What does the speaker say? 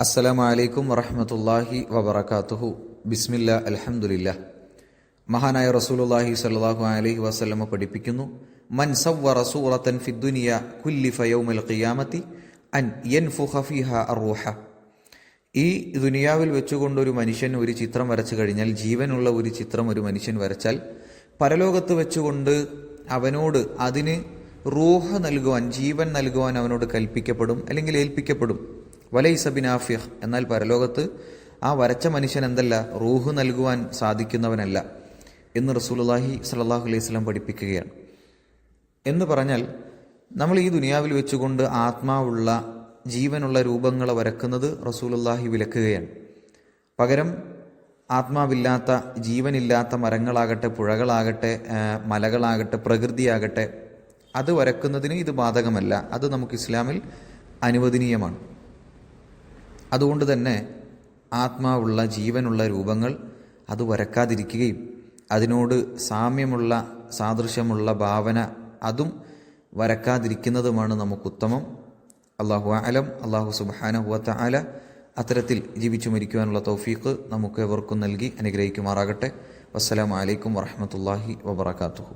അസ്സലാമു അലൈക്കും വറഹമത്തല്ലാഹി വബർക്കാത്തുഹു ബിസ്മില്ല അലഹമുല്ല മഹാനായ റസൂലുള്ളാഹി സ്വല്ലല്ലാഹു അലൈഹി വസ്ലമ പഠിപ്പിക്കുന്നു മൻ സവ്വറ സൂറത്തൻ ഫിദ്ദുനിയ കുല്ലി ഫയൗമൽ ഖിയാമത്തി അൻ യൻ ഫുഹഫിഹ അറൂഹ ഈ ദുനിയാവിൽ വെച്ചുകൊണ്ട് ഒരു മനുഷ്യൻ ഒരു ചിത്രം വരച്ചു കഴിഞ്ഞാൽ ജീവനുള്ള ഒരു ചിത്രം ഒരു മനുഷ്യൻ വരച്ചാൽ പരലോകത്ത് വെച്ചുകൊണ്ട് അവനോട് അതിന് റൂഹ നൽകുവാൻ ജീവൻ നൽകുവാൻ അവനോട് കൽപ്പിക്കപ്പെടും അല്ലെങ്കിൽ ഏൽപ്പിക്കപ്പെടും. വലൈസ ബിനാഫിഹ്. എന്നാൽ പരലോകത്ത് ആ വരച്ച മനുഷ്യൻ എന്തല്ല? റൂഹ് നൽകുവാൻ സാധിക്കുന്നവനല്ല എന്ന് റസൂലുള്ളാഹി സ്വല്ലല്ലാഹു അലൈഹി വസല്ലം പഠിപ്പിക്കുകയാണ്. എന്ന് പറഞ്ഞാൽ നമ്മൾ ഈ ദുനിയാവിൽ വെച്ചുകൊണ്ട് ആത്മാവുള്ള ജീവനുള്ള രൂപങ്ങളെ വരക്കുന്നത് റസൂലുള്ളാഹി വിലക്കുകയാണ്. പകരം ആത്മാവില്ലാത്ത ജീവനില്ലാത്ത മരങ്ങളാകട്ടെ പുഴകളാകട്ടെ മലകളാകട്ടെ പ്രകൃതിയാകട്ടെ അത് വരക്കുന്നതിന് ഇത് ബാധകമല്ല. അത് നമുക്ക് ഇസ്ലാമിൽ അനുവദനീയമാണ്. അതുകൊണ്ട് തന്നെ ആത്മാവുള്ള ജീവനുള്ള രൂപങ്ങൾ അത് വരക്കാതിരിക്കുകയും അതിനോട് സാമ്യമുള്ള സാദൃശ്യമുള്ള ഭാവന അതും വരക്കാതിരിക്കുന്നതുമാണ് നമുക്ക് ഉത്തമം അള്ളാഹു അലം. അള്ളാഹു സുബാനഹുവത്ത ആല അത്തരത്തിൽ ജീവിച്ചു മരിക്കുവാനുള്ള തൗഫീഖ് നമുക്ക് എവർക്കും നൽകി അനുഗ്രഹിക്കുമാറാകട്ടെ. വസ്സലാമലൈക്കും വറഹമത്തല്ലാഹി വബർക്കാത്തുഹു